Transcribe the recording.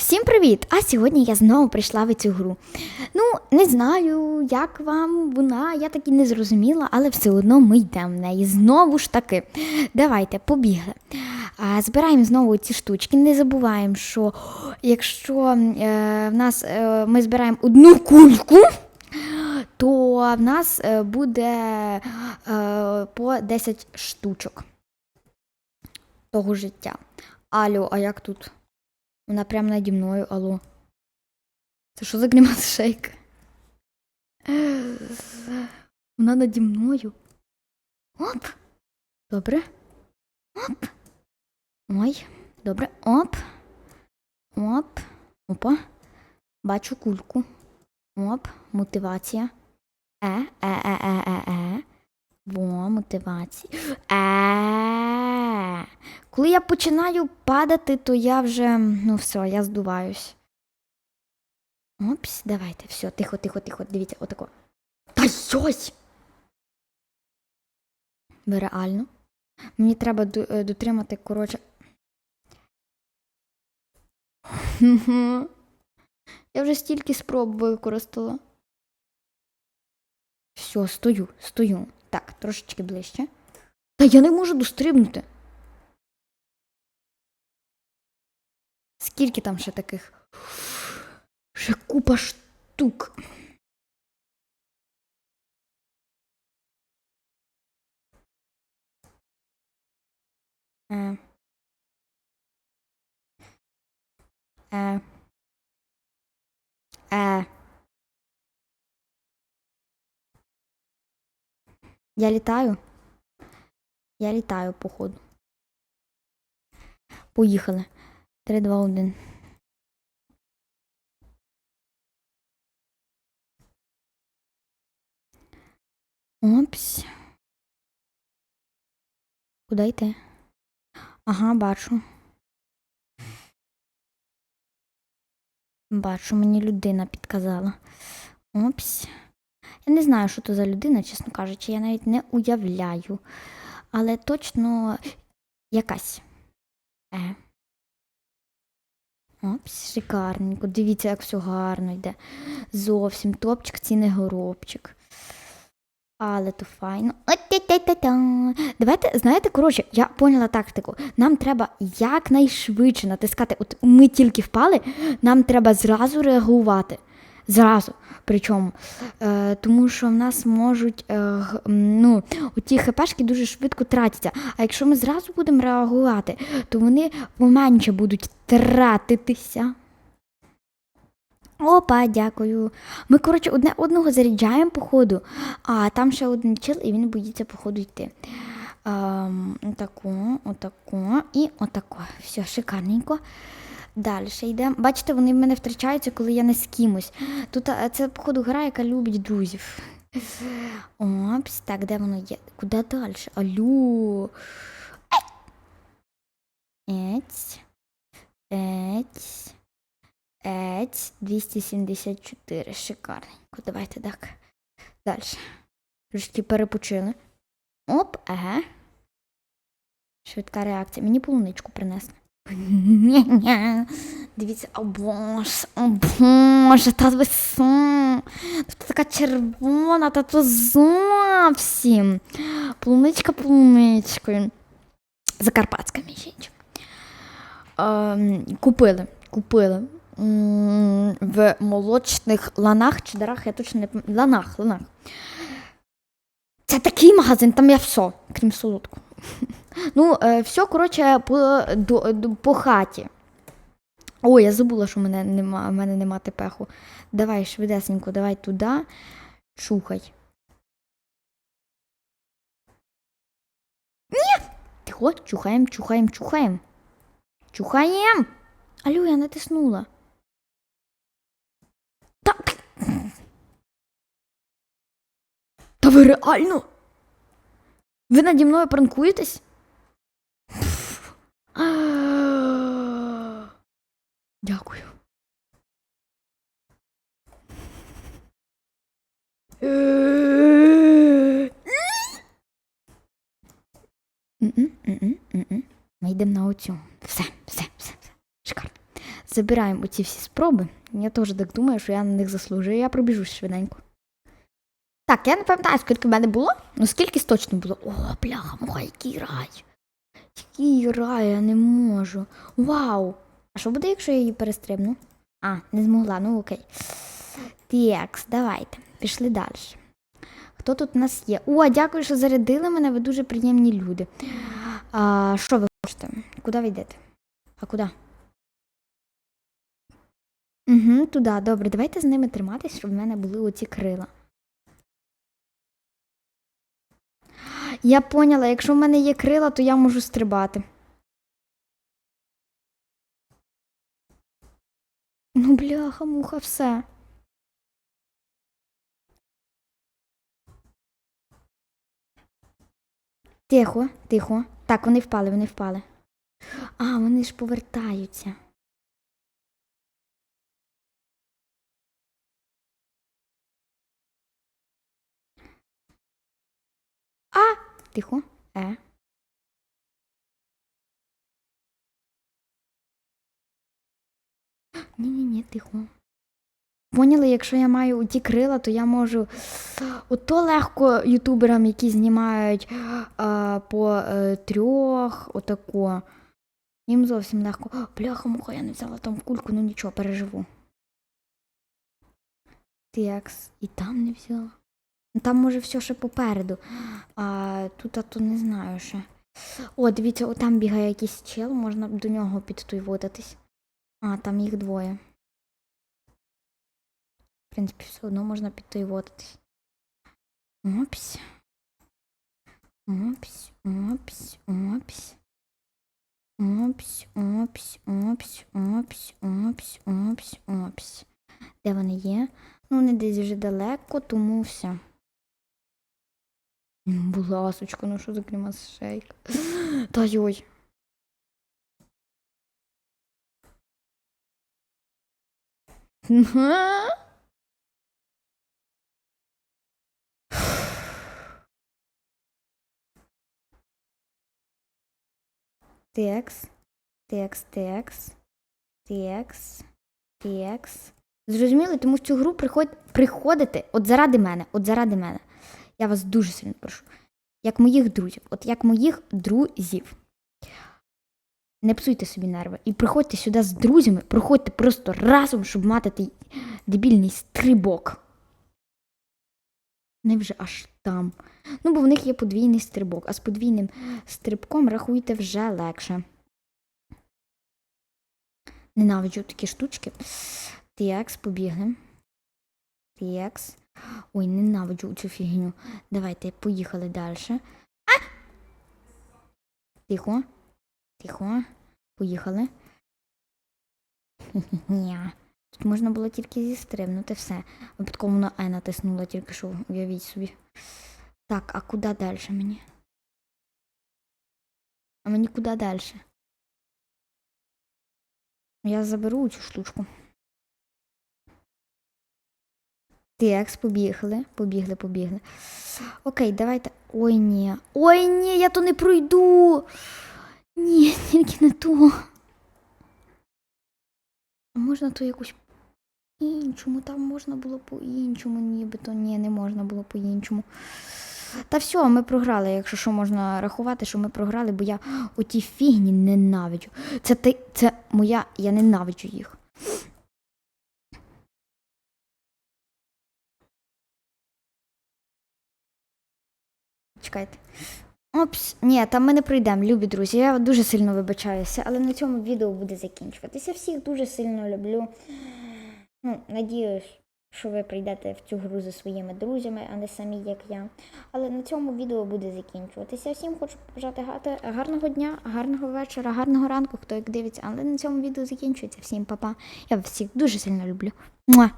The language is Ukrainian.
Всім привіт! А сьогодні я знову прийшла в цю гру. Ну, не знаю, як вам вона, я так і не зрозуміла, але все одно ми йдемо в неї. Знову ж таки. Давайте, побігли. А, збираємо знову ці штучки. Не забуваємо, що якщо е, в нас е, ми збираємо одну кульку, то в нас е, буде е, по 10 штучок того життя. Алло, а як тут? Вона прямо наді мною, алло. Це що за грімат шейк? Вона наді мною. Оп. Добре. Оп. Ой, добре. Оп. Оп. Опа. Бачу кульку. Оп. Мотивація. Е, е, е, е, е, е. Во, мотивація. Е. Коли я починаю падати, то я вже, ну все, я здуваюсь. Опс, давайте, все, тихо, тихо, тихо, дивіться, отако. Та йой! Реально? Мені треба е, дотримати, коротше. Я вже стільки спроб використала. Все, стою, стою. Так, трошечки ближче. Та я не можу дострибнути. Скільки там ще таких? Ще купа штук. Е. Е. Е. Я літаю. Я літаю, походу. Поїхали. 3, 2, 1. Опс. Куди йти? Ага, бачу. Бачу, мені людина підказала. Опс. Я не знаю, що то за людина, чесно кажучи, я навіть не уявляю. Але точно якась. Е. Опс, шикарненько. Дивіться, як все гарно йде. Зовсім топчик, ці не горобчик. Але то файно. Давайте, знаєте, коротше, я поняла тактику. Нам треба якнайшвидше натискати. От ми тільки впали, нам треба зразу реагувати. Зразу. Причому, е, тому що в нас можуть е, ну, ті хпшки дуже швидко тратяться. А якщо ми зразу будемо реагувати, то вони поменше будуть тратитися. Опа, дякую. Ми, коротше, одне одного заряджаємо по ходу, а там ще один чел, і він боїться по ходу йти. Ем, отаку, отаку і отаку. Все, шикарненько. Далі йдемо. Бачите, вони в мене втрачаються, коли я не з кимось. Тут це, походу, гра, яка любить друзів. Опс, так, де воно є? Куди далі? Алло. Ець. Ець. Ець. 274. Шикарненько. Давайте так. Далі. Трошки перепочили. Оп, еге. Швидка реакція. Мені полуничку принесли. Дивіться, о боже, о боже, та веса. Тут така червона, та то зовсім. Полуничка полуничкою. Закарпатська між. Ем, купили, купили. В молочних ланах чи дарах, я точно не пам'ятаю. Ланах, ланах. Це такий магазин, там є все, крім солодкого. Ну, е, все, коротше, по, по хаті. Ой, я забула, що в мене нема, в мене нема тепеху. Давай швидесенько, давай туди. Чухай. Ні! Тихо, чухаємо, чухаємо, чухаємо. Чухаємо! Алло, я натиснула. Так. Та ви реально? Ви наді мною пранкуєтесь? Дякую. Ми йдемо на оцю. Все, все, все, все. Шикарно. забираємо оці всі спроби. Я теж так думаю, що я на них заслужую. Я пробіжусь швиденько. Так, я не пам'ятаю, скільки в мене було, ну скільки точно було. О, бляха, муха, який рай. Який рай, я не можу. Вау! А що буде, якщо я її перестрибну? А, не змогла, ну окей. Текс, давайте. Пішли далі. Хто тут у нас є? О, дякую, що зарядили мене, ви дуже приємні люди. А, що ви хочете? Куди ви йдете? А куди? Угу, туди, добре, давайте з ними триматись, щоб в мене були оці крила. Я поняла, якщо в мене є крила, то я можу стрибати. Ну, бляха, муха, все. Тихо, тихо. Так, вони впали, вони впали. А, вони ж повертаються. А! Тихо. Е. Ні-ні-ні, тихо. Поняли, якщо я маю ті крила, то я можу. Ото легко ютуберам, які знімають а, по е, трьох, отако. Їм зовсім легко. Бляха, муха, я не взяла там кульку, ну нічого, переживу. Текс. І там не взяла. Ну, Там може все ще попереду. А тут а то не знаю ще. О, дивіться, о, там бігає якийсь чел, можна до нього підтойводитись. А, там їх двоє. В принципі, все одно можна підтойводитись. Опсь. Опсь, опсь, опсь. Опсь, опсь, опсь, опсь, опсь, опсь, опсь. Де вони є? Ну, вони десь вже далеко, тому все. Будь ласочка, ну що за клімас шейк? Та йой. Текс, текс, текс, текс, текс. Зрозуміли, тому в цю гру приход... приходите от заради мене, от заради мене. Я вас дуже сильно прошу. Як моїх друзів, от як моїх друзів. Не псуйте собі нерви. І приходьте сюди з друзями, приходьте просто разом, щоб мати той дебільний стрибок. Не вже аж там. Ну, бо в них є подвійний стрибок, а з подвійним стрибком рахуйте вже легше. Ненавиджу такі штучки. Текс, побігли. Текс. Ой, ненавиджу цю фігню. Давайте, поїхали далі. А! Тихо. Тихо. Поїхали. Ні. Тут можна було тільки зістрибнути все. Випадково на Е натиснула тільки що, уявіть собі. Так, а куди далі мені? А мені куди далі? Я заберу цю штучку. Текс, побігли, побігли, побігли. Окей, давайте. Ой, ні. Ой, ні, я то не пройду. Ні, тільки не ту. Можна то якусь по-іншому, там можна було по-іншому, нібито ні, не можна було по-іншому. Та все, ми програли, якщо що можна рахувати, що ми програли, бо я оті фігні ненавиджу. Це ти, це моя, я ненавиджу їх. Чекайте. Опс, ні, там ми не пройдемо, любі друзі. Я дуже сильно вибачаюся, але на цьому відео буде закінчуватися. Всіх дуже сильно люблю. Ну, надіюсь, що ви прийдете в цю гру зі своїми друзями, а не самі, як я. Але на цьому відео буде закінчуватися. Всім хочу побажати гарного дня, гарного вечора, гарного ранку, хто як дивиться. Але на цьому відео закінчується. Всім па-па. Я всіх дуже сильно люблю. Муа!